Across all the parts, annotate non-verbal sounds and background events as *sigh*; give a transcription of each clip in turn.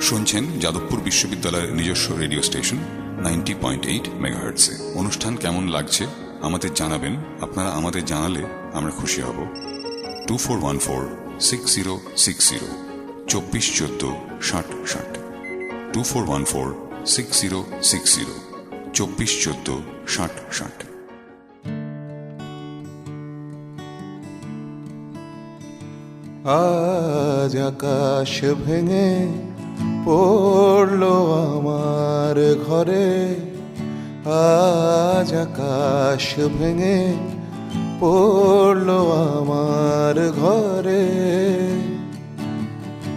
শুনছেন যাদবপুর বিশ্ববিদ্যালয়ের নিজস্ব radio station, ninety point eight মেগাহার্টসে। অনুষ্ঠান কেমন লাগছে আমাদের জানাবেন। আপনারা আমাদের জানালে আমরা খুশি হব। Two four one four six zero six zero, চব্বিশ চোদ্দ ষাট ষাট। Two four one four six zero six zero, চব্বিশ চোদ্দ ষাট ষাট। আজ আকাশ ভেঙে পড়ল আমার ঘরে। আজ আকাশ ভেঙে পড়ল আমার ঘরে।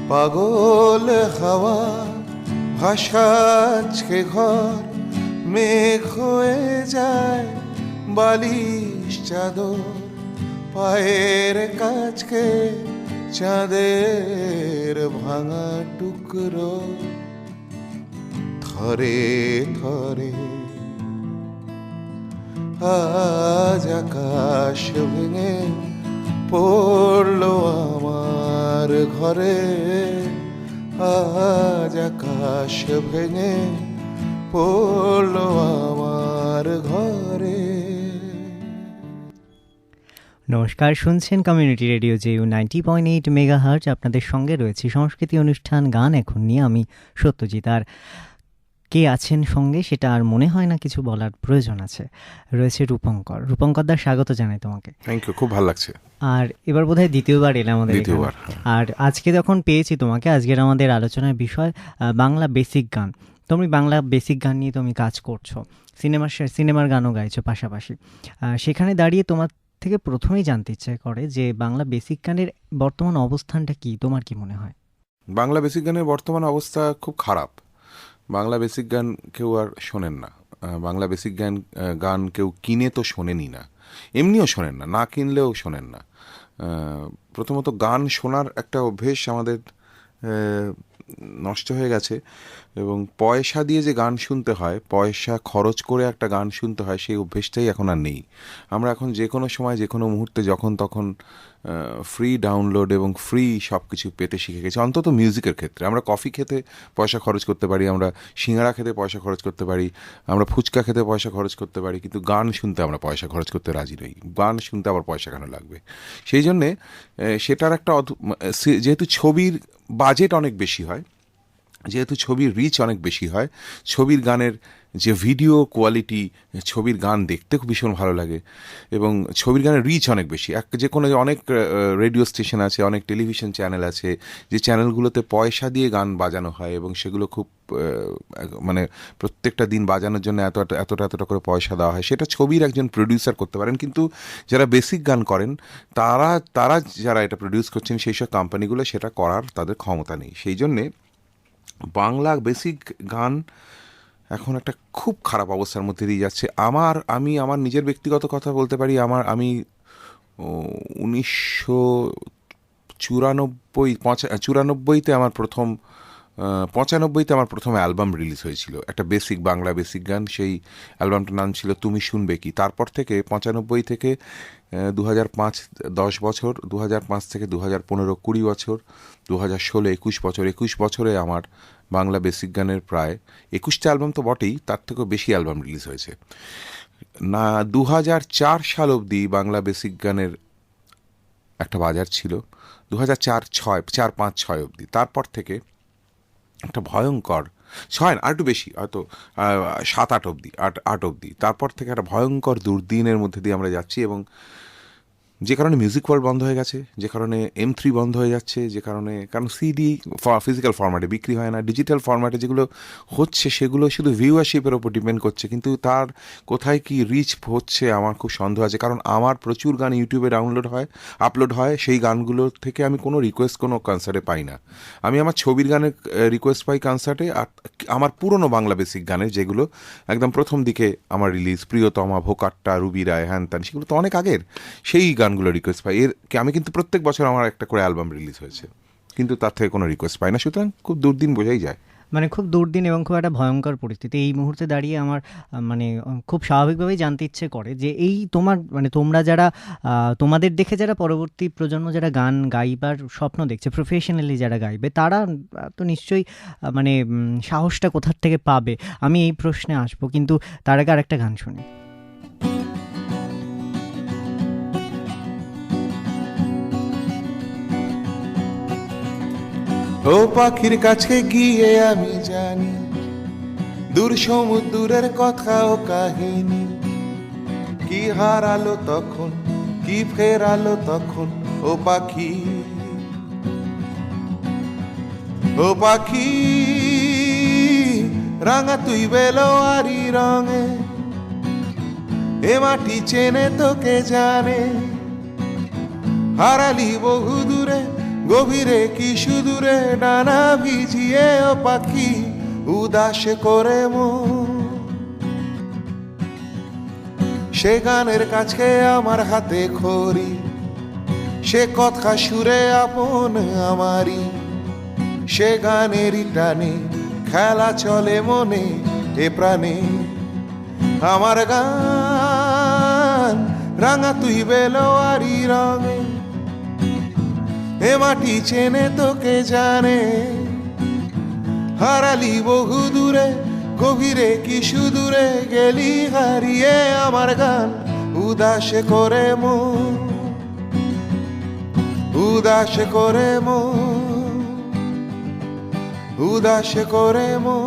পাগল হাওয়া ভাসাচ্ছে ঘর, মেঘ হয়ে যায় বালিশ চাদর, পায়ের কাছকে চাঁদের ভাঙা টুকরো, থরে থরে আজ আকাশ ভেঙে পড়ল আমার ঘরে। আজ আকাশ ভেঙে পড়ল আমার ঘরে। নমস্কার শুনছেন community radio JU ninety point eight megahertz আপনাদের সঙ্গে রয়েছে সংস্কৃতি অনুষ্ঠান গান এখন নিয়ে আমি সত্যজিৎ। আর কে আছেন সঙ্গে সেটা আর মনে হয় না কিছু বলার প্রয়োজন আছে। রয়েছে রূপঙ্কর। রূপঙ্কর দা স্বাগত জানাই তোমাকে। থ্যাংক ইউ খুব ভালো লাগছে। আর এবার বোধহয় দ্বিতীয়বার এলাম আমাদের দ্বিতীয়বার, হ্যাঁ। আর আজকে যখন পেয়েছি তোমাকে আজকের আমাদের আলোচনার বিষয় বাংলা বেসিক গান। তুমি বাংলা বেসিক গান নিয়ে তুমি কাজ করছ। সিনেমার সিনেমার গানও গাইছো পাশাপাশি। সেখানে দাঁড়িয়ে তোমার থেকে প্রথমেই জানতে ইচ্ছে করে যে বাংলা বেসিক গানের বর্তমান অবস্থানটা কি? তোমার কি মনে হয়? বাংলা বেসিক গানের বর্তমান অবস্থা খুব খারাপ। বাংলা বেসিক গান কেউ আর শোনেন না। বাংলা বেসিক গান গান কেউ কিনে তো শোনেনই না। এমনিও শোনেন না না কিনলেও শোনেন না। প্রথমত গান শোনার একটা অভ্যেস আমাদের নষ্ট হয়ে গেছে এবং পয়সা দিয়ে যে গান শুনতে হয়, পয়সা খরচ করে একটা গান শুনতে হয়, সেই অভ্যেসটাই এখন আর নেই। আমরা এখন যে কোনো সময় যে কোনো মুহূর্তে যখন তখন ফ্রি ডাউনলোড এবং ফ্রি সব কিছু পেতে শিখে গেছি। অন্তত মিউজিকের ক্ষেত্রে। আমরা কফি খেতে পয়সা খরচ করতে পারি, আমরা সিঙ্গারা খেতে পয়সা খরচ করতে পারি, আমরা ফুচকা খেতে পয়সা খরচ করতে পারি, কিন্তু গান শুনতে আমরা পয়সা খরচ করতে রাজি নই। গান শুনতে আবার পয়সা কেন লাগবে? সেই জন্যে সেটার একটা যেহেতু ছবির বাজেট অনেক বেশি হয়, যেহেতু ছবির রিচ অনেক বেশি হয়, ছবির গানের যে ভিডিও কোয়ালিটি ছবির গান দেখতে খুব ভীষণ ভালো লাগে এবং ছবির গানের রিচ অনেক বেশি। এক যে কোনো অনেক রেডিও স্টেশন আছে, অনেক টেলিভিশন চ্যানেল আছে, যে চ্যানেলগুলোতে পয়সা দিয়ে গান বাজানো হয় এবং সেগুলো খুব মানে প্রত্যেকটা দিন বাজানোর জন্য এত এত- এতটা এতটা করে পয়সা দেওয়া হয়। সেটা ছবির একজন প্রডিউসার করতে পারেন, কিন্তু যারা বেসিক গান করেন, তারা তারা যারা এটা প্রডিউস করছেন, সেই সব কোম্পানিগুলো সেটা করার তাদের ক্ষমতা নেই। সেই জন্যে বাংলা বেসিক গান এখন একটা খুব খারাপ অবস্থার মধ্যে দিয়ে যাচ্ছে। আমার, আমি আমার নিজের ব্যক্তিগত কথা বলতে পারি, আমার, আমি উনিশশো চুরানব্বই, পঁচা- চুরানব্বইতে আমার প্রথম পঁচানব্বইতে আমার প্রথম অ্যালবাম রিলিজ হয়েছিল। একটা বেসিক বাংলা বেসিক গান, সেই অ্যালবামটার নাম ছিল তুমি শুনবে কি? তারপর থেকে পঁচানব্বই থেকে দু হাজার পাঁচ, দশ বছর দু হাজার পাঁচ থেকে দু হাজার পনেরো কুড়ি বছর দু হাজার ষোলো একুশ বছর, একুশ বছরে আমার বাংলা বেসিক গানের প্রায় একুশটা অ্যালবাম তো বটেই, তার থেকেও বেশি অ্যালবাম রিলিজ হয়েছে। না দু হাজার চার সাল অবধি বাংলা বেসিক গানের একটা বাজার ছিল দু হাজার চার ছয়, চার পাঁচ ছয় অবধি। তারপর থেকে একটা ভয়ঙ্কর, ছয় না আর একটু বেশি, হয়তো সাত আট অবধি, আট আট অবধি। তারপর থেকে একটা ভয়ঙ্কর দুর্দিনের মধ্যে দিয়ে আমরা যাচ্ছি এবং যে কারণে মিউজিক ওয়ার্ল্ড বন্ধ হয়ে গেছে, যে কারণে এম থ্রি বন্ধ হয়ে যাচ্ছে, যে কারণে, কারণ সিডি ফিজিক্যাল ফর্ম্যাটে বিক্রি হয় না ডিজিটাল ফর্ম্যাটে যেগুলো হচ্ছে সেগুলো শুধু ভিউয়ারশিপের ওপর ডিপেন্ড করছে, কিন্তু তার কোথায় কি রিচ হচ্ছে আমার খুব সন্দেহ আছে, কারণ আমার প্রচুর গান ইউটিউবে ডাউনলোড হয় আপলোড হয়, সেই গানগুলো থেকে আমি কোনো রিকোয়েস্ট কোনো কনসার্টে পাই না। আমি আমার ছবির গানের রিকোয়েস্ট পাই কনসার্টে আর আমার পুরনো বাংলা বেসিক গানের যেগুলো একদম প্রথম দিকে আমার রিলিজ প্রিয়তমা, ভোকাট্টা, রুবি রায় হ্যান ত্যান সেগুলো তো অনেক আগের, সেই গানগুলো রিকোয়েস্ট পাই। এর আমি কিন্তু প্রত্যেক বছর আমার একটা করে অ্যালবাম রিলিজ হয়েছে। কিন্তু তার থেকে কোনো রিকোয়েস্ট পাই না। সুতরাং খুব দুর্দিন বোঝাই যায়। মানে খুব দুর্দিন এবং খুব একটা ভয়ঙ্কর পরিস্থিতি। এই মুহূর্তে দাঁড়িয়ে আমার মানে খুব স্বাভাবিকভাবেই জানতে ইচ্ছে করে যে এই তোমার মানে তোমরা যারা তোমাদের দেখে যারা পরবর্তী প্রজন্ম যারা গান গাইবার স্বপ্ন দেখছে প্রফেশনালি যারা গাইবে, তারা তো নিশ্চয়ই মানে সাহসটা কোথার থেকে পাবে? আমি এই প্রশ্নে আসব। কিন্তু তার আগে আরেকটা গান শুনি। ও পাখির কাছে গিয়ে আমি জানি, দূর সমুদ্রের কথা ও কাহিনী। কি হারালো তখন, কি ফেরালো তখন ও পাখি? ও পাখি, রাঙা তুই বেলোয়ারি রঙে, এ মাটি চেনে তোকে জানে। হারালি বহু দূরে গভীরে কি সুদূরে ডানা ভিজিয়ে ও পাখি উদাস করে সে গানের কাছে আমার হাতে খড়ি, সে কথা সুরে আপন আমারি সে গানেরই টানে খেলা চলে মনে এ প্রাণে। আমার গান রাঙা তুই বেলোয়ারি রঙে এ মাটি চেনে তোকে জানে। হারালি বহু দূরে, গভীরে কি সুদূরে গেলি হারিয়ে আমার গান, উদাস করে মো উদাস করে মো উদাস করে মো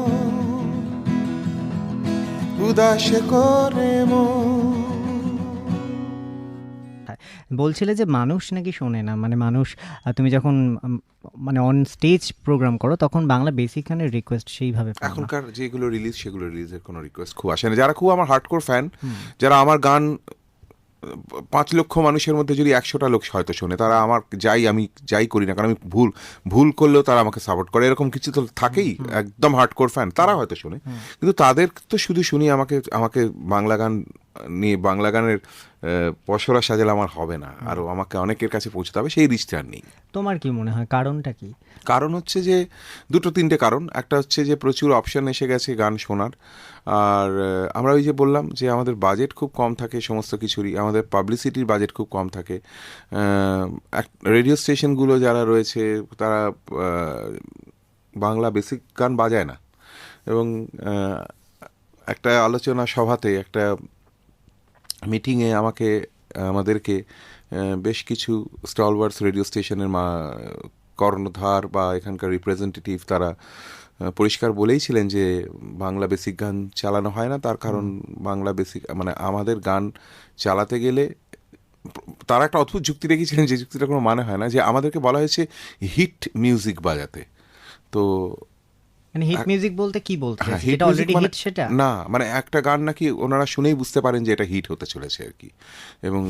উদাস করে মন। বলছিলে যে মানুষ নাকি শোনে না মানে মানুষ তুমি যখন মানে অন স্টেজ প্রোগ্রাম করো তখন বাংলা বেসিক গানের রিকোয়েস্ট সেইভাবে এখনকার যেগুলো রিলিজ সেগুলো রিলিজের কোনো রিকোয়েস্ট খুব আসে না। যারা খুব আমার হার্ডকোর ফ্যান যারা আমার গান পাঁচ লক্ষ মানুষের মধ্যে যদি একশোটা লোক হয়তো শোনে তারা আমার যাই আমি যাই করি না কারণ আমি ভুল ভুল করলেও তারা আমাকে সাপোর্ট করে। এরকম কিছু তো থাকেই একদম হার্ডকোর ফ্যান তারা হয়তো শোনে। কিন্তু তাদের তো শুধু শুনি আমাকে আমাকে বাংলা গান নিয়ে বাংলা গানের পসরা সাজালে আমার হবে না। আরও আমাকে অনেকের কাছে পৌঁছতে হবে সেই আর নেই। তোমার কি মনে হয়? কারণটা কি? কারণ হচ্ছে যে দুটো তিনটে কারণ। একটা হচ্ছে যে প্রচুর অপশন এসে গেছে গান শোনার। আর আমরা ওই যে বললাম যে আমাদের বাজেট খুব কম থাকে সমস্ত কিছুরই। আমাদের পাবলিসিটির বাজেট খুব কম থাকে। রেডিও স্টেশনগুলো যারা রয়েছে তারা বাংলা বেসিক গান বাজায় না। এবং একটা আলোচনা সভাতে একটা মিটিংয়ে আমাকে আমাদেরকে বেশ কিছু স্টলওয়ার্স রেডিও স্টেশনের মা কর্ণধার বা এখানকার রিপ্রেজেন্টেটিভ তারা পরিষ্কার বলেইছিলেন যে বাংলা বেসিক গান চালানো হয় না। তার কারণ বাংলা বেসিক মানে আমাদের গান চালাতে গেলে তারা একটা অদ্ভুত যুক্তি রেখেছিলেন যে যুক্তিটা কোনো মানে হয় না যে আমাদেরকে বলা হয়েছে হিট মিউজিক বাজাতে। তো মানে হিট মিউজিক বলতে কি বলতে music অলরেডি হিট সেটা? না মানে একটা গান নাকি ওনারা শুনেই বুঝতে পারেন যে এটা হিট হতে চলেছে আর কি। এবং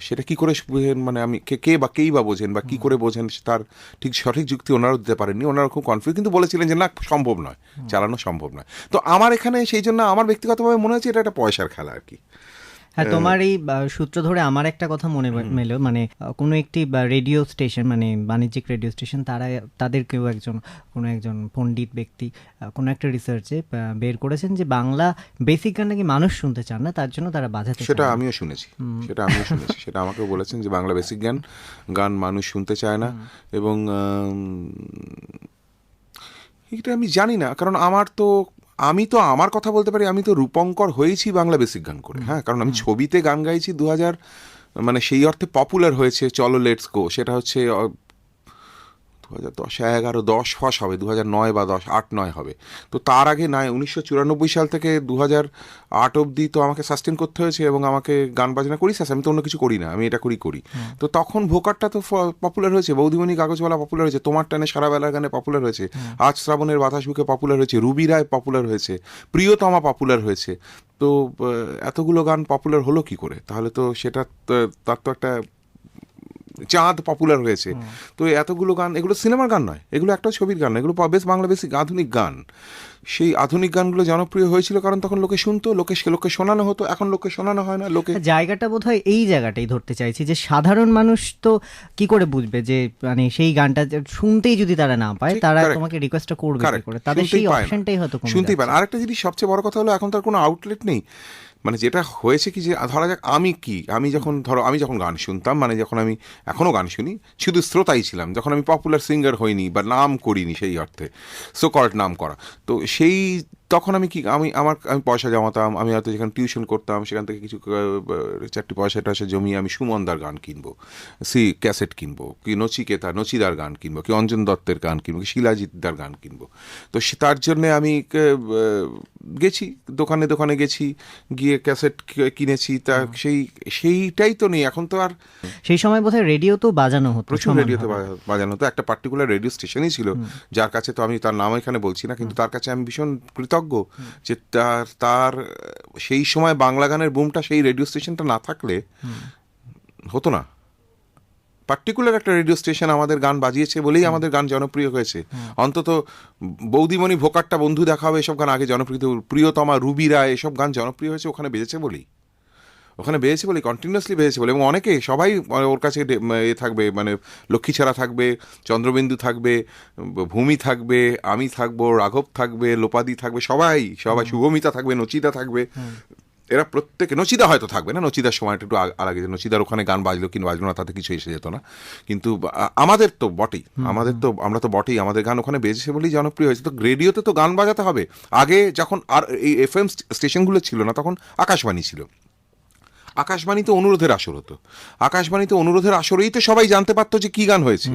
সেটা কি করে বোঝেন? মানে আমি কে কে বা কেই বা বোঝেন বা কি করে বোঝেন তার ঠিক সঠিক যুক্তি ওনারাও দিতে পারেননি। ওনারা খুব কনফিউজ কিন্তু বলেছিলেন যে না সম্ভব নয় চালানো সম্ভব নয়। তো আমার এখানে সেই জন্য আমার ব্যক্তিগতভাবে মনে হচ্ছে এটা একটা পয়সার খেলা আর কি। হ্যাঁ তোমার এই সূত্র ধরে আমার একটা কথা মনে মেলো মানে কোনো একটি রেডিও স্টেশন মানে বাণিজ্যিক রেডিও স্টেশন তারা তাদের কেউ একজন কোনো একজন পণ্ডিত ব্যক্তি কোনো একটা রিসার্চে বের করেছেন যে বাংলা বেসিক গান নাকি মানুষ শুনতে চান না তার জন্য তারা বাজাতে সেটা আমিও শুনেছি সেটা আমিও শুনেছি সেটা আমাকে বলেছেন যে বাংলা বেসিক গান গান মানুষ শুনতে চায় না এবং এটা আমি জানি না কারণ আমার তো আমি তো আমার কথা বলতে পারি আমি তো রূপঙ্কর হয়েছি বাংলা বেসিক গান করে। হ্যাঁ কারণ আমি ছবিতে গান গাইছি দু হাজার মানে সেই অর্থে পপুলার হয়েছে চলো লেটস গো সেটা হচ্ছে দু হাজার দশ। এগারো দশ ফস হবে দু হাজার নয় বা দশ আট নয় হবে। তো তার আগে নয় উনিশশো চুরানব্বই সাল থেকে দু হাজার আট অবধি তো আমাকে সাস্টেন করতে হয়েছে এবং আমাকে গান বাজনা করি স্যার আমি তো অন্য কিছু করি না আমি এটা করি করি। তো তখন ভোকারটা তো পপুলার হয়েছে বৌদিমণি কাগজওয়ালা পপুলার হয়েছে তোমার টানে সারা বেলার গানে পপুলার হয়েছে আজ শ্রাবণের বাতাস বুকে পপুলার হয়েছে রুবি রায় পপুলার হয়েছে প্রিয়তমা পপুলার হয়েছে। তো এতগুলো গান পপুলার হলো কি করে? তাহলে তো সেটা তার তো একটা চাঁদ পপুলার হয়েছে। তো এতগুলো গান এগুলো সিনেমার গান নয় এগুলো একটা ছবির গান নয় এগুলো বেশ বাংলা বেসিক আধুনিক গান। সেই আধুনিক গানগুলো জনপ্রিয় হয়েছিল কারণ তখন লোকে শুনতো লোকে লোকে শোনানো হতো এখন লোকে শোনানো হয় না লোকে জায়গাটা বোধ হয় এই জায়গাটাই ধরতে চাইছি যে সাধারণ মানুষ তো কি করে বুঝবে যে মানে সেই গানটা শুনতেই যদি তারা না পায় তারা. তোমাকে রিকোয়েস্টটা করবে করে? তাদের সেই অপশনটাই হয়তো শুনতেই। পান আরেকটা জিনিস সবচেয়ে বড় কথা হলো এখন তার কোনো আউটলেট নেই। মানে যেটা হয়েছে কি যে, ধরা যাক আমি কি? আমি যখন, ধরো আমি যখন গান শুনতাম মানে যখন আমি এখনও গান শুনি, শুধু শ্রোতাই ছিলাম। যখন আমি পপুলার সিঙ্গার হইনি বা নাম করিনি সেই অর্থে সো কল্ড নাম করা তো সেই তখন আমি কি আমি আমার আমি পয়সা জমাতাম আমি হয়তো যেখানে টিউশন করতাম সেখান থেকে কিছু চারটি পয়সা টয়সা জমিয়ে আমি সুমনদার গান কিনবো সি ক্যাসেট কিনবো কি নচিকেতা নচিদার গান কিনবো কি অঞ্জন দত্তের গান কিনবো কি শিলাজিৎদার গান কিনবো। তো সে- তার জন্যে আমি গেছি দোকানে দোকানে গেছি গিয়ে ক্যাসেট কিনেছি তা সেই সেইটাই তো নেই এখন তো আর সেই সময় বোধহয় রেডিও তো বাজানো হতো প্রচুর। রেডিওতে বাজানো তো একটা পার্টিকুলার রেডিও স্টেশনই ছিল যার কাছে তো আমি তার নাম এখানে বলছি না কিন্তু তার কাছে আমি ভীষণ কৃতজ্ঞ যে তার তার সেই সময় বাংলা গানের বুমটা সেই রেডিও স্টেশনটা না থাকলে হতো না। পার্টিকুলার একটা রেডিও স্টেশন আমাদের গান বাজিয়েছে বলেই আমাদের গান জনপ্রিয় হয়েছে। অন্তত বৌদিমণি ভোকারটা বন্ধু দেখা হবে এসব গান আগে জনপ্রিয় প্রিয়তমা রুবিরা এসব গান জনপ্রিয় হয়েছে ওখানে বেজেছে বলেই। ওখানে বেজেছে বলে কন্টিনিউয়াসলি বেজেছে বলে এবং অনেকে সবাই ওর কাছে এ থাকবে মানে লক্ষ্মীছাড়া থাকবে চন্দ্রবিন্দু থাকবে ভূমি থাকবে আমি থাকব রাঘব থাকবে লোপাদি থাকবে সবাই সবাই শুভমিতা থাকবে নচিতা থাকবে। এরা প্রত্যেকে নচিদা হয়তো থাকবে না নচিদার সময়টা একটু আ- আলাদা যে নচিদার ওখানে গান বাজলো কিংবা বাজলো না তাতে কিছু এসে যেত না। কিন্তু আমাদের তো বটেই আমাদের তো আমরা তো বটেই আমাদের গান ওখানে বেজেছে বলেই জনপ্রিয় হয়েছে। তো রেডিওতে তো গান বাজাতে হবে। আগে যখন আর এই এফ এম স্টেশনগুলো ছিল না তখন আকাশবাণী ছিল। আকাশবাণীতে অনুরোধের আসর হতো। আকাশবাণীতে অনুরোধের আসরেই তো সবাই জানতে পারতো যে কি গান হয়েছে।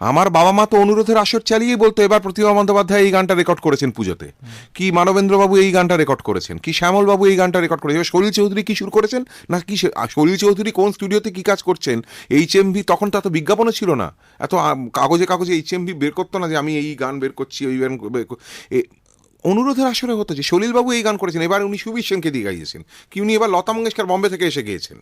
আমার বাবা মা তো অনুরোধের আসর চালিয়েই বলতো এবার প্রতিভা বন্দ্যোপাধ্যায় এই গানটা রেকর্ড করেছেন পুজোতে। কি মানবেন্দ্র বাবু এই গানটা রেকর্ড করেছেন? কি শ্যামল বাবু এই গানটা রেকর্ড করেছেন? এবার সলিল চৌধুরী কি শুরু করেছেন? না কি সলিল চৌধুরী কোন স্টুডিওতে কি কাজ করছেন? এইচ এম ভি তখন তো এত বিজ্ঞাপনও ছিল না। এত কাগজে কাগজে এইচ এম ভি বের করতো না যে আমি এই গান বের করছি ওই গান বের কর- এ- অনুরোধের আসরে হতো যে সলিলবাবু এই গান করেছেন এবার উনি সুবীর সেনকে দিয়ে গাইয়েছেন কি উনি এবার লতা মঙ্গেশকর বম্বে থেকে এসে গিয়েছেন।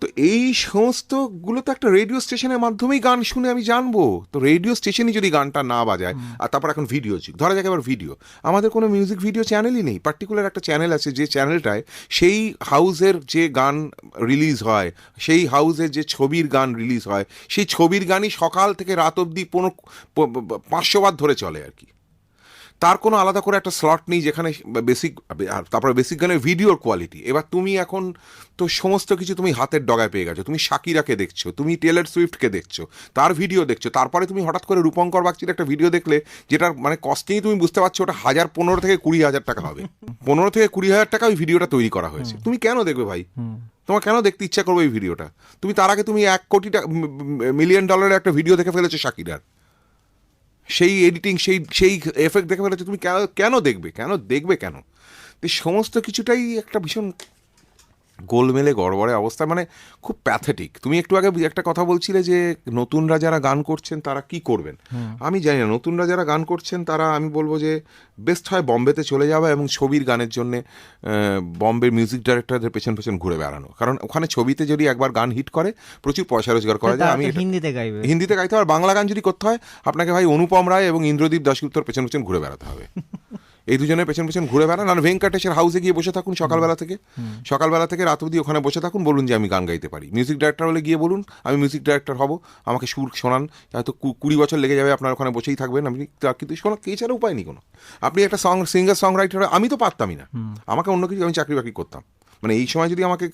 তো এই সমস্তগুলো তো একটা রেডিও স্টেশনের মাধ্যমেই গান শুনে আমি জানব। তো রেডিও স্টেশনই যদি গানটা না বাজায় আর তারপর এখন ভিডিও ধরা যাক এবার ভিডিও। আমাদের কোনো মিউজিক ভিডিও চ্যানেলই নেই পার্টিকুলার একটা চ্যানেল আছে যে চ্যানেলটায় সেই হাউসের যে গান রিলিজ হয় সেই হাউসের যে ছবির গান রিলিজ হয় সেই ছবির গানই সকাল থেকে রাত অবধি পনেরো পাঁচশো বার ধরে চলে আর কি। তার কোনো আলাদা করে একটা স্লট নেই যেখানে বেসিক আর তারপরে বেসিক গানের ভিডিওর কোয়ালিটি এবার তুমি এখন তো সমস্ত কিছু তুমি হাতের ডগায় পেয়ে গেছো। তুমি শাকিরাকে দেখছ তুমি টেলার সুইফটকে দেখছ তার ভিডিও দেখছ। তারপরে তুমি হঠাৎ করে রূপঙ্কর বাগচির একটা ভিডিও দেখলে যেটার মানে কস্টিংই তুমি বুঝতে পারছ ওটা হাজার পনেরো থেকে কুড়ি হাজার টাকা হবে। *laughs* পনেরো থেকে কুড়ি হাজার টাকা ওই ভিডিওটা তৈরি করা হয়েছে। তুমি কেন দেখবে ভাই? তোমার কেন দেখতে ইচ্ছা করবে এই ভিডিওটা তুমি তার আগে তুমি এক কোটি টাকা মিলিয়ন ডলারের একটা ভিডিও দেখে ফেলেছো শাকিরার সেই এডিটিং সেই সেই এফেক্ট দেখে ফেলেছে তুমি কেন কেন দেখবে? কেন দেখবে কেন? তো সমস্ত কিছুটাই একটা ভীষণ গোলমেলে গড়বড়ে অবস্থা মানে খুব প্যাথেটিক তুমি একটু আগে একটা কথা বলছিলে যে নতুনরা যারা গান করছেন তারা কি করবেন? আমি জানি না নতুনরা যারা গান করছেন তারা আমি বলব যে বেস্ট হয় বম্বেতে চলে যাওয়া এবং ছবির গানের জন্য বম্বের মিউজিক ডাইরেক্টরদের পেছন পেছন ঘুরে বেড়ানো। কারণ ওখানে ছবিতে যদি একবার গান হিট করে প্রচুর পয়সা রোজগার করা যায়। আমি হিন্দিতে গাইবে। হিন্দিতে গাইতে হবে। আর বাংলা গান যদি করতে হয় আপনাকে ভাই অনুপম রায় এবং ইন্দ্রদীপ দাশগুপ্তর পেছন পেছন ঘুরে বেড়াতে হবে। *laughs* এই দুজনের পেছন পেছন ঘুরে বেড়ান। আর ভেঙ্কাটেশের হাউসে গিয়ে বসে থাকুন সকালবেলা থেকে। সকালবেলা থেকে রাত অবধি ওখানে বসে থাকুন বলুন যে আমি গান গাইতে পারি। মিউজিক ডাইরেক্টর হলে গিয়ে বলুন আমি মিউজিক ডাইরেক্টর হব আমাকে সুর শোনান। হয়তো কুড়ি বছর লেগে যাবে আপনার ওখানে বসেই থাকবেন। আপনি কিন্তু শোনা কে ছাড়া উপায় নেই কোনো। আপনি একটা সং সিঙ্গার সং রাইটার আমি তো পারতামই না। আমাকে অন্য কিছু আমি চাকরি বাকরি করতাম। মানে এই সময় যদি আমাকে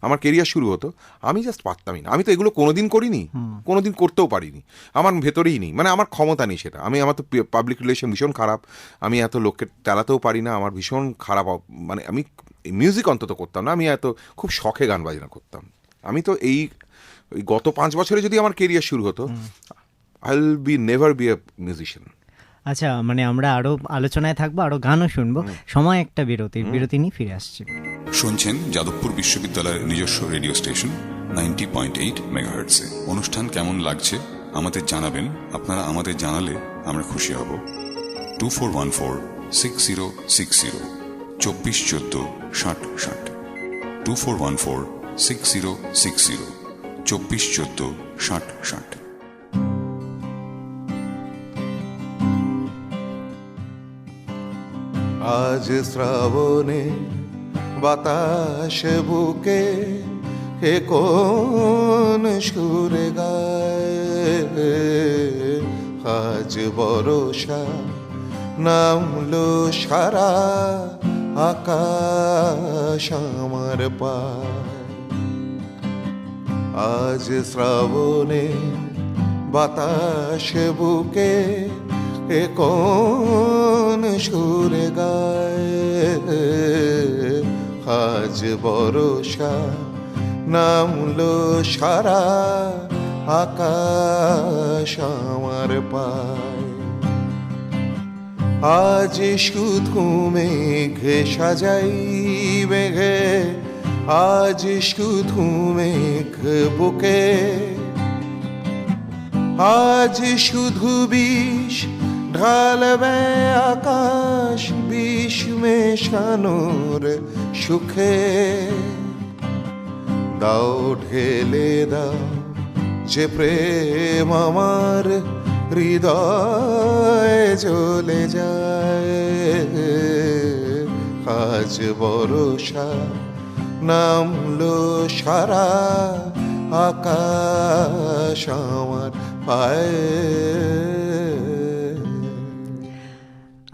আমার কেরিয়ার শুরু হতো আমি জাস্ট পারতামই না। আমি তো এগুলো কোনোদিন করিনি কোনোদিন করতেও পারিনি। আমার ভেতরেই নেই। মানে আমার ক্ষমতা নেই সেটা। আমি আমার তো পাবলিক রিলেশন ভীষণ খারাপ। আমি এত লোককে তেলাতেও পারি না। আমার ভীষণ খারাপ মানে আমি মিউজিক অন্তত করতাম না। আমি এত খুব শখে গান বাজনা করতাম। আমি তো এই গত পাঁচ বছরে যদি আমার কেরিয়ার শুরু হতো I will be never be a musician আচ্ছা মানে আমরা আরও আলোচনায় থাকব আরও গানও শুনব। সময় একটা বিরতি বিরতি নিয়ে ফিরে আসছি। শুনছেন যাদবপুর বিশ্ববিদ্যালয়ের নিজস্ব radio station ninety point eight মেগাহার্টসে। অনুষ্ঠান কেমন লাগছে? আমাদের জানাবেন। আপনারা আমাদের জানালে আমরা খুশি হব। Two four one four six zero six zero চব্বিশ চোদ্দ ষাট ষাট। Two four one four six zero six zero চব্বিশ চোদ্দ ষাট ষাট। আজ শ্রাবণে বাতাস বুকে হে কোন সুরে গায়। আজ বরষা নামলো সারা আকাশ আমার পায়। আজ শ্রাবণে বাতাস বুকে এ কোন সুরে গায়? আজ বরষা নামলো সারা আকাশ আমার পায়। আজ শুধু মেঘে সাজাই মেঘে আজ শুধু মেঘ বুকে। আজ শুধু বিষ ঢালবে আকাশ বিষ মেশানোর সুখে। দাও ঢেলে দাও যে প্রেম আমার, হৃদয় চলে যায়। আজ বরষা নামলো সারা আকাশ আমার পায়ে।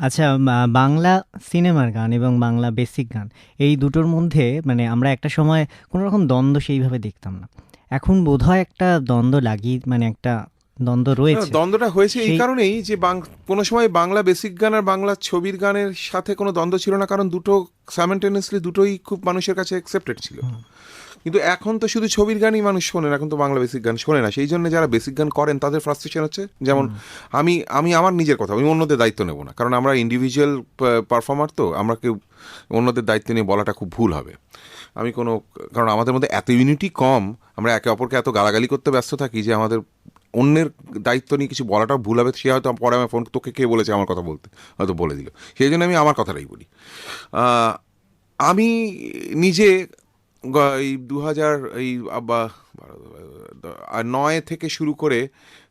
আচ্ছা বাংলা সিনেমার গান এবং বাংলা বেসিক গান এই দুটোর মধ্যে মানে আমরা একটা সময় কোনো রকম দ্বন্দ্ব সেইভাবে দেখতাম না। এখন বোধহয় একটা দ্বন্দ্ব লাগি মানে একটা দ্বন্দ্ব রয়েছে। দ্বন্দ্বটা হয়েছে এই কারণেই যে বাং- কোনো সময় বাংলা বেসিক গান আর বাংলা ছবির গানের সাথে কোনো দ্বন্দ্ব ছিল না কারণ দুটো সাইমেন্টেনিয়াসলি দুটোই খুব মানুষের কাছে অ্যাকসেপ্টেড ছিল। কিন্তু এখন তো শুধু ছবির গানই মানুষ শোনে না এখন তো বাংলা বেসিক গান শোনে না। সেই জন্য যারা বেসিক গান করেন তাদের ফ্রাস্ট্রেশন হচ্ছে যেমন আমি আমি আমার নিজের কথা আমি অন্যদের দায়িত্ব নেব না। কারণ আমরা ইন্ডিভিজুয়াল পারফর্মার তো আমরা কেউ অন্যদের দায়িত্ব নিয়ে বলাটা খুব ভুল হবে। আমি কোনো কারণ আমাদের মধ্যে এত ইউনিটি কম আমরা একে অপরকে এত গালাগালি করতে ব্যস্ত থাকি যে আমাদের অন্যের দায়িত্ব নিয়ে কিছু বলাটা ভুল হবে। সে হয়তো পরে আমার ফোন তোকে কে বলেছে আমার কথা বলতে? হয়তো বলে দিল। সেই জন্য আমি আমার কথাটাই বলি। আমি নিজে এই দু হাজার এই নয় থেকে শুরু করে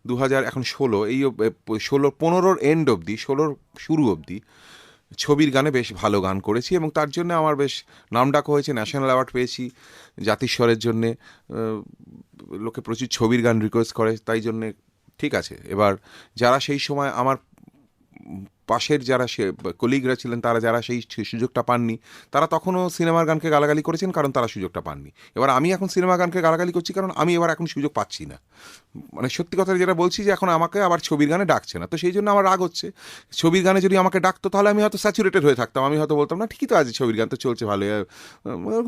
দু হাজার এখন ষোলো, এই ষোলো, পনেরোর এন্ড অবধি, ষোলোর শুরু অবধি ছবির গানে বেশ ভালো গান করেছি এবং তার জন্য আমার বেশ নামডাক হয়েছে, ন্যাশনাল অ্যাওয়ার্ড পেয়েছি জাতিস্বরের জন্যে লোকে প্রচুর ছবির গান রিকোয়েস্ট করে, তাই জন্যে ঠিক আছে। এবার যারা সেই সময় আমার পাশের যারা সে কলিগরা ছিলেন, তারা যারা সেই সুযোগটা পাননি, তারা তখনও সিনেমার গানকে গালাগালি করেছেন, কারণ তারা সুযোগটা পাননি। এবার আমি এখন সিনেমা গানকে গালাগালি করছি, কারণ আমি এবার এখন সুযোগ পাচ্ছি না। মানে সত্যি কথা যেটা বলছি যে এখন আমাকে আবার ছবির গানে ডাকছে না। তো সেই জন্য আমার রাগ হচ্ছে। ছবির গানে যদি আমাকে ডাকতো, তাহলে আমি হয়তো স্যাচুরেটেড হয়ে থাকতাম। আমি হয়তো বলতাম, না, ঠিকই তো আছে, ছবির গান তো চলছে, ভালো।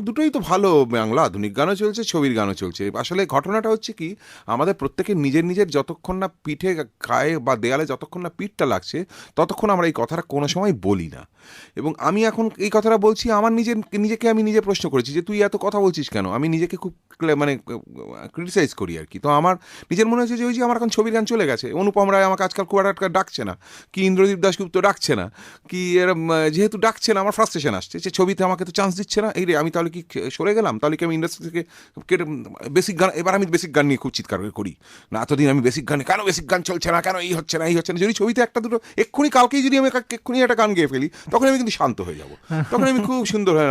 দুটোই তো ভালো বাংলা। আধুনিক গানও চলছে, ছবির গানও চলছে। আসলে ঘটনাটা হচ্ছে কি, আমাদের প্রত্যেকের নিজের নিজের যতক্ষণ না পিঠে গায়ে বা দেয়ালে যতক্ষণ না পিঠটা লাগছে, ততক্ষণ আমরা এই কথাটা কোনো সময় বলি না। এবং আমি এখন এই কথাটা বলছি, আমার নিজের নিজেকে আমি নিজে প্রশ্ন করেছি যে তুই এত কথা বলছিস কেন? আমি নিজেকে খুব মানে ক্রিটিসাইজ করি আর কি। তো আমার, নিজের মনে হচ্ছে যে ওই যে আমার এখন ছবির গান চলে গেছে, অনুপম রায় আমাকে আজকাল খুব একটা ডাকছে না, কি ইন্দ্রদীপ দাশগুপ্ত ডাকছে না, কি এরম যেহেতু ডাকছে না, আমার ফ্রাস্ট্রেশন আসছে যে ছবিতে আমাকে তো চান্স দিচ্ছে না। এই রে, আমি তাহলে কি সরে গেলাম? তাহলে কি আমি ইন্ডাস্ট্রি থেকে কেটে বেসিক গান, এবার আমি বেসিক গান নিয়ে খুব চিৎকার করি না, এতদিন আমি বেসিক গানে, কেন বেসিক গান চলছে না? কেন এই হচ্ছে না, এই হচ্ছে না? যদি ছবিতে একটা দুটো, এক্ষুনি কালকেই যদি আমি এক্ষুনি একটা গান গেয়ে ফেলি তখন আমি কিন্তু শান্ত হয়ে যাব। তখন আমি খুব সুন্দর হয়ে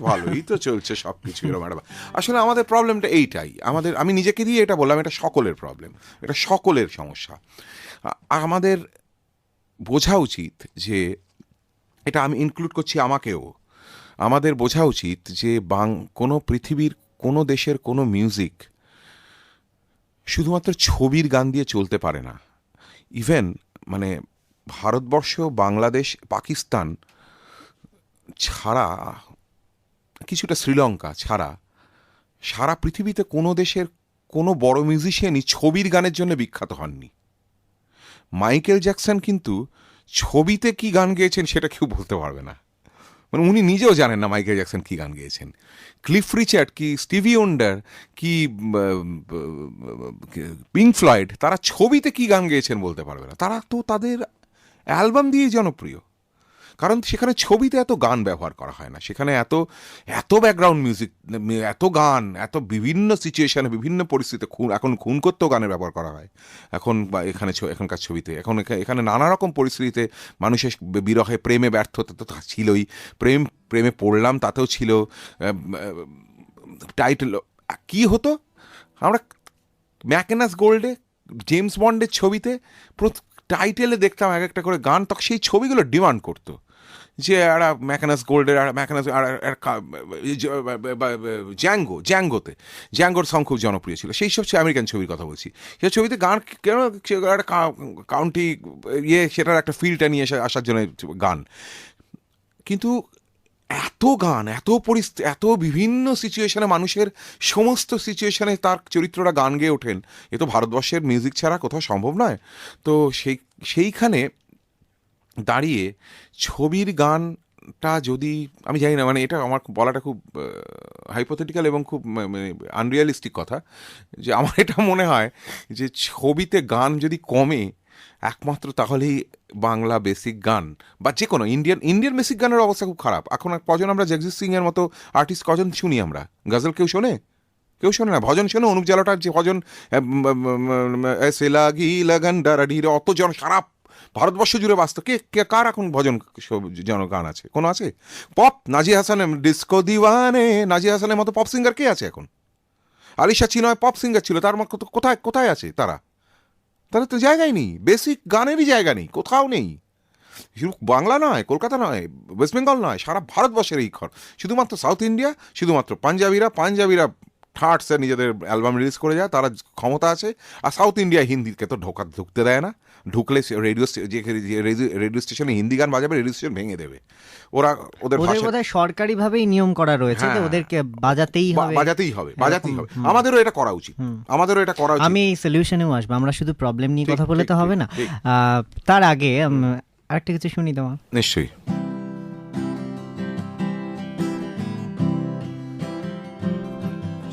ভালোই তো চলছে সব কিছু এরকম একটা আসলে আমাদের প্রবলেমটা এইটাই। আমাদের, আমি নিজেকে দিয়ে এটা বললাম, এটা সকলের প্রবলেম, এটা সকলের সমস্যা। আমাদের বোঝা উচিত যে, এটা আমি ইনক্লুড করছি আমাকেও। আমাদের বোঝা উচিত যে, বাং, কোনো পৃথিবীর কোনো দেশের কোনো মিউজিক শুধুমাত্র ছবির গান দিয়ে চলতে পারে না। ইভেন মানে ভারতবর্ষ বাংলাদেশ পাকিস্তান ছাড়া কিছুটা শ্রীলঙ্কা ছাড়া সারা পৃথিবীতে কোনো দেশের কোনো বড় মিউজিশিয়ানই ছবির গানের জন্য বিখ্যাত হননি মাইকেল জ্যাকসন কিন্তু ছবিতে কি গান গেয়েছেন সেটা কেউ বলতে পারবে না মানে উনি নিজেও জানেন না মাইকেল জ্যাকসন কি গান গেয়েছেন ক্লিফ রিচার্ড কি স্টিভি ওন্ডার কি পিঙ্ক ফ্লয়েড তারা ছবিতে কি গান গেয়েছেন বলতে পারবে না তারা তো তাদের অ্যালবাম দিয়েই জনপ্রিয়। কারণ সেখানে ছবিতে এত গান ব্যবহার করা হয় না। সেখানে এত এত ব্যাকগ্রাউন্ড মিউজিক এত গান, এত বিভিন্ন সিচুয়েশনে বিভিন্ন পরিস্থিতিতে খুন, এখন খুন করতেও গানের ব্যবহার করা হয়। এখন বা এখানে এখনকার ছবিতে। এখন এখা- এখানে নানা রকম পরিস্থিতিতে মানুষের বিরহে প্রেমে ব্যর্থতা তা ছিলই। প্রেম, প্রেমে পড়লাম তাতেও ছিল টাইটেল কি হতো? আমরা ম্যাকেনাস গোল্ডে, জেমস বন্ডের ছবিতে টাইটেলে দেখতাম এক একটা করে গান, তখন সেই ছবিগুলো ডিমান্ড করতো। যে একটা ম্যাকানাস গোল্ডের আর ম্যাকানাস জ্যাঙ্গো জ্যাঙ্গোতে জ্যাঙ্গোর সং খুব জনপ্রিয় ছিল। সেই সব আমেরিকান ছবির কথা বলছি। সেই ছবিতে গান কেন একটা কাউন্টি ইয়ে সেটার একটা ফিলটা নিয়ে আসার জন্য গান। কিন্তু এত গান, এত পরিস্থিতি এত বিভিন্ন সিচুয়েশনে মানুষের সমস্ত সিচুয়েশনে তার চরিত্ররা গান গেয়ে ওঠেন। এ তো ভারতবর্ষের মিউজিক ছাড়া কোথাও সম্ভব নয়। তো সেই, সেইখানে দাঁড়িয়ে ছবির গানটা যদি, আমি জানি না মানে এটা আমার বলাটা খুব হাইপোথেটিক্যাল এবং খুব মানে আনরিয়ালিস্টিক কথা, যে আমার এটা মনে হয় যে ছবিতে গান যদি কমে, একমাত্র তাহলেই বাংলা বেসিক গান বা যে কোনো ইন্ডিয়ান ইন্ডিয়ান বেসিক গানের অবস্থা খুব খারাপ। এখন কজন আমরা জগজিৎ সিং এর মতো আর্টিস্ট কজন শুনি আমরা? গজল কেউ শোনে? কেউ শোনে না? ভজন শোনে অনুপ জালোটার যে ভজন অত জন সারা ভারতবর্ষ জুড়ে বাস্তব। কে কে, কার এখন ভজন জন গান আছে? কোনো আছে? পপ নাজি হাসান ডিস্কো দিওয়ানে নাজি হাসানের মতো পপ সিঙ্গার কে আছে এখন? আলিশা চিনয় পপ সিঙ্গার ছিল, তার মতো কোথায় কোথায় আছে তারা? তাহলে তো জায়গাই নেই বেসিক গানেরই জায়গা নেই, কোথাও নেই। শুধু বাংলা নয়, কলকাতা নয় ওয়েস্ট বেঙ্গল নয়, সারা ভারতবর্ষের এই ঘর। শুধুমাত্র সাউথ ইন্ডিয়া শুধুমাত্র পাঞ্জাবিরা পাঞ্জাবিরা ঠাটসে নিজেদের অ্যালবাম রিলিজ করে যায় তারা ক্ষমতা আছে। আর সাউথ ইন্ডিয়া হিন্দিকে তো ঢোকা ঢুকতে দেয় না। ঢুকলে রেডিও যে রেডিও স্টেশনে হিন্দি গান বাজাবে রেডিও স্টেশন ভেঙে দেবে। ওরা ওদের বোধহয় সরকারিভাবেই নিয়ম করা রয়েছে যে হ্যাঁ। ওদেরকে বাজাতেই হবে। বাজাতেই হবে বাজাতেই হবে। আমাদেরও এটা করা উচিত। আমাদেরও এটা করা উচিত। আমি এই সলিউশনেও আসব। আমরা শুধু প্রবলেম নিয়ে কথা বলে তো হবে না। তার আগে আরেকটা কিছু শুনি তোমার। নিশ্চয়ই।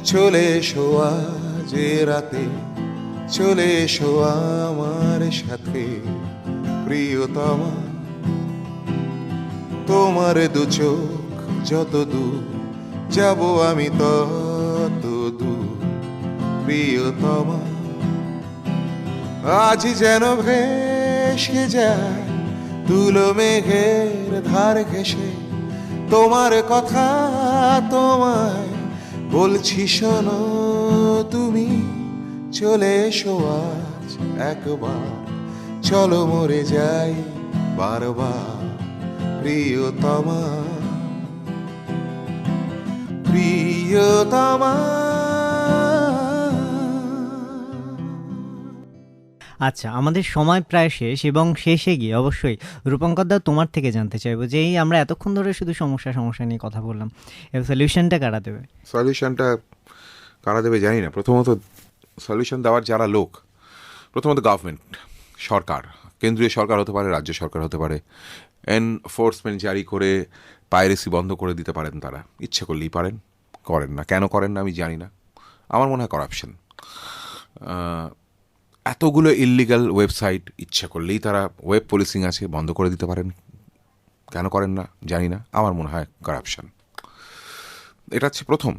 চলে আজ এ রাতে, চলে এসো আমার সাথে, প্রিয়তমা। তোমার দু চোখ যত দূর, যাব আমি তত দূর, প্রিয়তমা। আজ যেন ভেসে যায় তুলো মেঘের ধার ঘেসে তোমার কথা তোমায় বলছি শোনো তুমি? চলে এসো আজ একবার। চলো মরে যাই বারবার প্রিয়তমা। প্রিয়তমা। আচ্ছা আমাদের সময় প্রায় শেষ এবং শেষে গিয়ে অবশ্যই রূপঙ্কর দা তোমার থেকে জানতে চাইব যে এই আমরা এতক্ষণ ধরে শুধু সমস্যা সমস্যা নিয়ে কথা বললাম, এর সলিউশনটা কারা দেবে? সলিউশনটা কারা দেবে জানি না। প্রথমত সলিউশন দেওয়ার যারা লোক, প্রথমত গভর্নমেন্ট সরকার, কেন্দ্রীয় সরকার হতে পারে, রাজ্য সরকার হতে পারে এনফোর্সমেন্ট জারি করে পাইরেসি বন্ধ করে দিতে পারেন তারা। ইচ্ছে করলেই পারেন, করেন না। কেন করেন না আমি জানি না। আমার মনে হয় করাপশন এতগুলো ইল্লিগাল ওয়েবসাইট ইচ্ছে করলেই তারা ওয়েব পলিসিং আছে, বন্ধ করে দিতে পারেন। কেন করেন না? জানি না। আমার মনে হয় করাপশন এটা হচ্ছে প্রথম।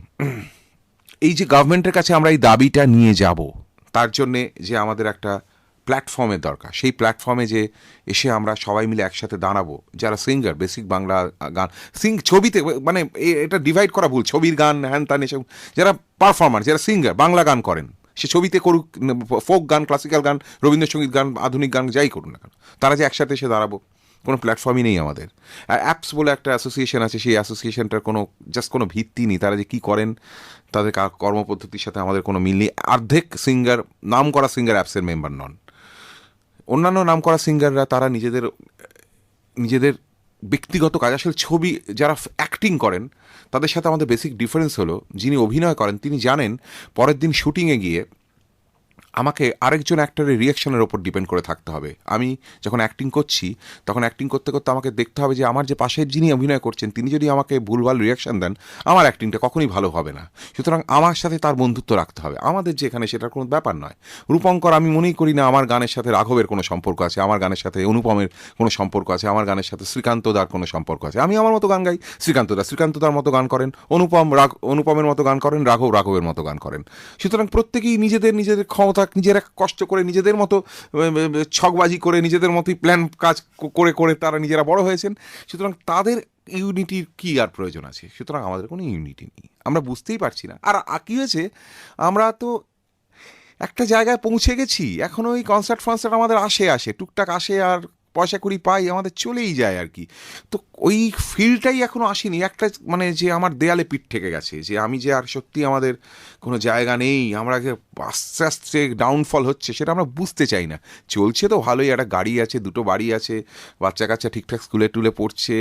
এই যে গভর্নমেন্টের কাছে আমরা এই দাবিটা নিয়ে যাব, তার জন্যে যে আমাদের একটা প্ল্যাটফর্মের দরকার। সেই প্ল্যাটফর্মে যে এসে আমরা সবাই মিলে একসাথে দাঁড়াবো, যারা সিঙ্গার বেসিক বাংলা গান সিং ছবিতে মানে এটা ডিভাইড করা ভুল। ছবির গান, হ্যান ত্যান এসব, যারা পারফর্মার যারা সিঙ্গার বাংলা গান করেন। সে ছবিতে করুক ফোক গান, ক্লাসিক্যাল গান, রবীন্দ্রসঙ্গীত গান, আধুনিক গান, যাই করুন না কেন, তারা যে একসাথে এসে দাঁড়াবো, কোনো প্ল্যাটফর্মই নেই আমাদের। আর অ্যাপস বলে একটা অ্যাসোসিয়েশন আছে, সেই অ্যাসোসিয়েশনটার কোনো জাস্ট কোনো ভিত্তি নেই, তারা যে কী করেন, তাদের কর্মপদ্ধতির সাথে আমাদের কোনো মিল নেই। অর্ধেক সিঙ্গার নাম করা সিঙ্গার অ্যাপসের মেম্বার নন। অন্যান্য নাম করা সিঙ্গাররা তারা নিজেদের নিজেদের ব্যক্তিগত কাজ, আসলে ছবি, যারা অ্যাক্টিং করেন তাদের সাথে আমাদের বেসিক ডিফারেন্স হলো যিনি অভিনয় করেন, তিনি জানেন পরের দিন শুটিংয়ে গিয়ে আমাকে আরেকজন অ্যাক্টরের রিয়াকশনের ওপর ডিপেন্ড করে থাকতে হবে। আমি যখন অ্যাক্টিং করছি, তখন অ্যাক্টিং করতে করতে আমাকে দেখতে হবে যে, আমার যে পাশের যিনি অভিনয় করছেন, তিনি যদি আমাকে ভুলভাল রিয়াকশন দেন, আমার অ্যাক্টিংটা কখনই ভালো হবে না। সুতরাং আমার সাথে তার বন্ধুত্ব রাখতে হবে। আমাদের যে এখানে সেটার কোনো ব্যাপার নয়। রূপঙ্কর, আমি মনেই করি না আমার গানের সাথে রাঘবের কোনো সম্পর্ক আছে, আমার গানের সাথে অনুপমের কোনো সম্পর্ক আছে, আমার গানের সাথে শ্রীকান্ত দার কোনো সম্পর্ক আছে। আমি আমার মতো গান গাই শ্রীকান্ত দা শ্রীকান্ত দার মতো গান করেন, অনুপম রাগ অনুপমের মতো গান করেন, রাঘব, রাঘবের মতো গান করেন। সুতরাং প্রত্যেকেই নিজেদের নিজেদের ক্ষমতা নিজেরা কষ্ট করে নিজেদের মতো ছকবাজি করে নিজেদের মতোই প্ল্যান কাজ করে করে তারা নিজেরা বড় হয়েছেন। সুতরাং তাদের ইউনিটির কি আর প্রয়োজন আছে? সুতরাং আমাদের কোনো ইউনিটি নেই। আমরা বুঝতেই পারছি না। আর কী হয়েছে? আমরা তো একটা জায়গায় পৌঁছে গেছি। এখন ওই কনসার্ট ফনসার্ট আমাদের আসে আসে। টুকটাক আসে আর পয়সা করি পাই, আমাদের চলেই যায় আর কি। তো ওই ফিলটাই এখনও আসেনি। একটা মানে যে আমার দেয়ালে পিঠ থেকে গেছে, যে আমি যে আর সত্যি আমাদের কোনো জায়গা নেই, আমরা আস্তে আস্তে ডাউনফল হচ্ছে, সেটা আমরা বুঝতে চাই না। চলছে তো ভালোই, একটা গাড়ি আছে, দুটো বাড়ি আছে বাচ্চা কাচ্চা ঠিকঠাক স্কুলে টুলে পড়ছে,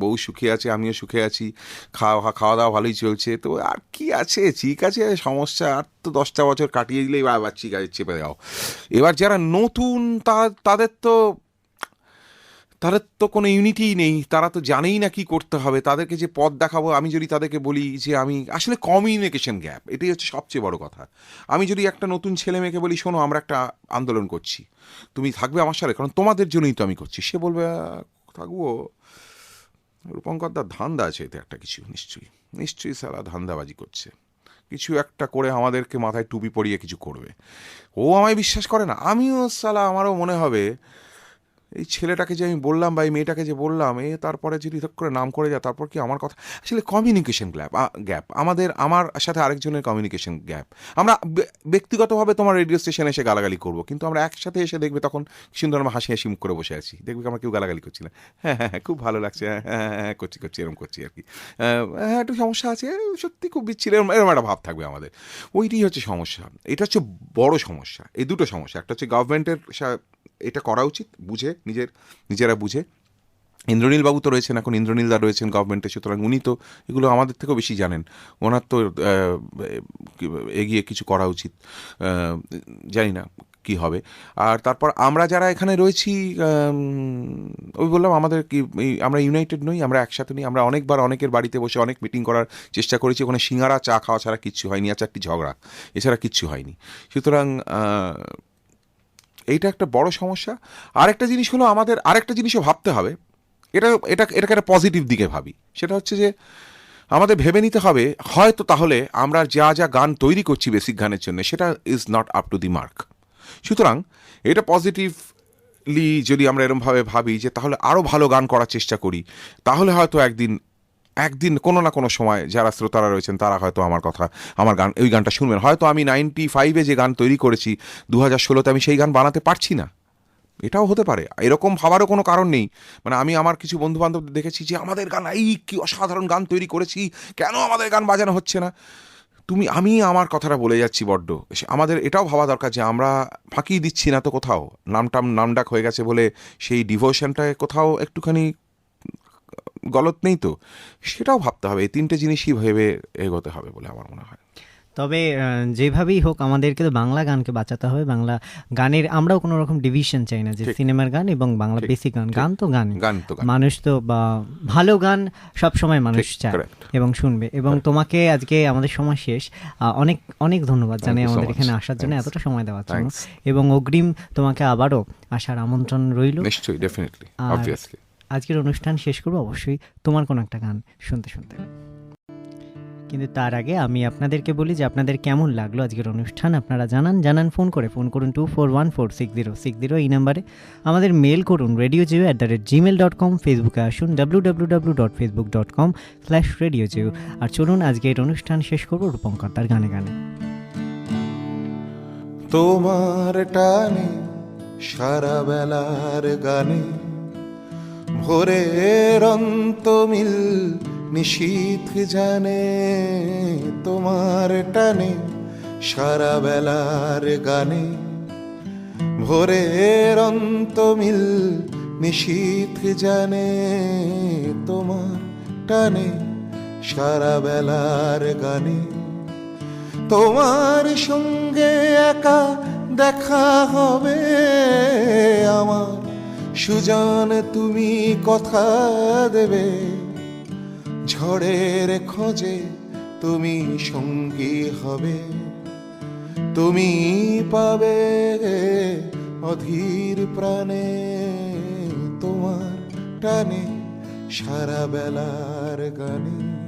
বউ সুখে আছে, আমিও সুখে আছি, খাওয়া খাওয়া দাওয়া ভালোই চলছে। তো আর কি আছে? ঠিক আছে, সমস্যা আর তো দশটা বছর কাটিয়ে দিলেই ঠিক আছে, চেপে দাও। এবার যারা নতুন, তা, তাদের তো তাদের তো কোনো ইউনিটিই নেই। তারা তো জানেই না কি করতে হবে। তাদেরকে যে পথ দেখাবো আমি যদি তাদেরকে বলি যে আমি আসলে কমিউনিকেশন গ্যাপ এটাই হচ্ছে সবচেয়ে বড় কথা। আমি যদি একটা নতুন ছেলে মেয়েকে বলি শোনো আমরা একটা আন্দোলন করছি। তুমি থাকবে আমার সাথে কারণ তোমাদের জন্যই তো আমি করছি। সে বলবে "আহ, থাকব রূপঙ্করদার ধান্দা আছে এতে একটা কিছু নিশ্চয়ই। নিশ্চয়ই সারা ধান্দাবাজি করছে। কিছু একটা করে আমাদেরকে মাথায় টুপি পরিয়ে কিছু করবে। ও আমায় বিশ্বাস করে না। আমিও সালা আমারও মনে হবে এই ছেলেটাকে যে আমি বললাম বা এই মেয়েটাকে যে বললাম এ তারপরে যদি করে নাম করে যায় তারপর কি আমার কথা? আসলে কমিউনিকেশন গ্যাপ গ্যাপ আমাদের আমার সাথে আরেকজনের কমিউনিকেশন গ্যাপ আমরা ব্যক্তিগতভাবে তোমার রেডিও স্টেশনে এসে গালাগালি করব কিন্তু আমরা একসাথে এসে দেখবে তখন সুন্দর আমরা হাসি হাসি মুখ করে বসে আছি। দেখবে আমরা কেউ গালাগালি করছি না। হ্যাঁ হ্যাঁ হ্যাঁ, খুব ভালো লাগছে। হ্যাঁ হ্যাঁ হ্যাঁ, হ্যাঁ করছি করছি এরকম করছি আর কি। হ্যাঁ একটু সমস্যা আছে সত্যি খুব বিচ্ছিন্ন এরকম এরকম একটা ভাব থাকবে আমাদের। ওইটাই হচ্ছে সমস্যা। এটা হচ্ছে বড় সমস্যা এই দুটো সমস্যা। একটা হচ্ছে গভর্নমেন্টের এটা করা উচিত, বুঝে, নিজের, নিজেরা বুঝে। ইন্দ্রনীল বাবু তো রয়েছেন এখন, ইন্দ্রনীল দা রয়েছেন গভর্নমেন্টে সুতরাং উনি তো এগুলো আমাদের থেকেও বেশি জানেন। ওনার তো এগিয়ে কিছু করা উচিত জানি না কি হবে। আর তারপর আমরা যারা এখানে রয়েছি ওই বললাম আমাদের কি আমরা ইউনাইটেড নই, আমরা একসাথে নেই, আমরা অনেকবার অনেকের বাড়িতে বসে অনেক মিটিং করার চেষ্টা করেছি, ওখানে সিঙ্গারা চা খাওয়া ছাড়া কিচ্ছু হয়নি, আর চারটি ঝগড়া, এছাড়া কিচ্ছু হয়নি। সুতরাং এইটা একটা বড় সমস্যা। আরেকটা জিনিস হলো আমাদের, আরেকটা জিনিসও ভাবতে হবে। এটা এটা, এটাকে একটা পজিটিভ দিকে ভাবি। সেটা হচ্ছে যে, আমাদের ভেবে নিতে হবে, হয়তো তাহলে আমরা যা যা গান তৈরি করছি বেসিক গানের জন্য, সেটা is not up to the mark সুতরাং এটা পজিটিভলি যদি আমরা এরমভাবে ভাবি যে তাহলে আরও ভালো গান করার চেষ্টা করি, তাহলে হয়তো একদিন একদিন কোনো না কোনো সময় যারা শ্রোতারা রয়েছেন, তারা হয়তো আমার কথা, আমার গান, ওই গানটা শুনবেন। হয়তো আমি নাইনটি ফাইভে যে গান তৈরি করেছি দু হাজার ষোলোতে আমি সেই গান বানাতে পারছি না। এটাও হতে পারে। এরকম ভাবারও কোনো কারণ নেই। মানে আমি আমার কিছু বন্ধু বান্ধব দেখেছি যে, আমাদের গান, এই কি অসাধারণ গান তৈরি করেছি, কেন আমাদের গান বাজানো হচ্ছে না? তুমি, আমি আমার কথাটা বলে যাচ্ছি বড্ড। আমাদের এটাও ভাবা দরকার যে, আমরা ফাঁকি দিচ্ছি না তো কোথাও। নামটাম নামডাক হয়ে গেছে বলে সেই ডিভোশনটায় কোথাও একটুখানি গলত নেই তো সেটাও ভাবতে হবে। এই তিনটে জিনিসই ভেবে এগোতে হবে বলে আমার মনে হয়। তবে যেভাবেই হোক আমাদেরকে তো বাংলা গানকে বাঁচাতে হবে। বাংলা গানের আমরাও কোনো রকম ডিভিশন চাই না যে সিনেমার গান এবং বাংলা বেসিক গান। গান তো গান। গান তো মানুষ তো বা ভালো গান সব সময় মানুষ চায় এবং শুনবে। এবং তোমাকে আজকে আমাদের সময় শেষ। অনেক অনেক ধন্যবাদ জানাই আমাদের এখানে আসার জন্য এতটা সময় দেওয়ার জন্য। এবং অগ্রিম তোমাকে আবারও আসার আমন্ত্রণ রইল। নিশ্চয়ই ডেফিনেটলি অবভিয়াসলি আজকের অনুষ্ঠান শেষ করব। অবশ্যই তোমার কোনো একটা গান শুনতে শুনতে। কিন্তু তার আগে আমি আপনাদেরকে বলি যে আপনাদের কেমন লাগল আজকের অনুষ্ঠান? আপনারা জানান জানান, ফোন করে। ফোন করুন two four one four six zero six zero এই নাম্বারে। আমাদের মেল করুন radio JU at the rate Gmail dot com ফেসবুকে আসুন W W W dot Facebook dot com slash radio JU আর চলুন, আজকের অনুষ্ঠান শেষ করব রূপঙ্কর তার গানে গানে। তোমার টানে সারা বেলার গানে ভোরের অন্তমিল নিশীথ জানে তোমার টানে সারা বেলার গানে। ভোরের অন্তমিল নিশীথ জানে তোমার টানে সারা বেলার গানে। তোমার সঙ্গে একা দেখা হবে আমার সুজন, তুমি কথা দেবে। ঝড়ের খোঁজে তুমি সঙ্গী হবে। তুমি পাবে অধীর প্রাণে তোমার টানে সারা বেলার গানে।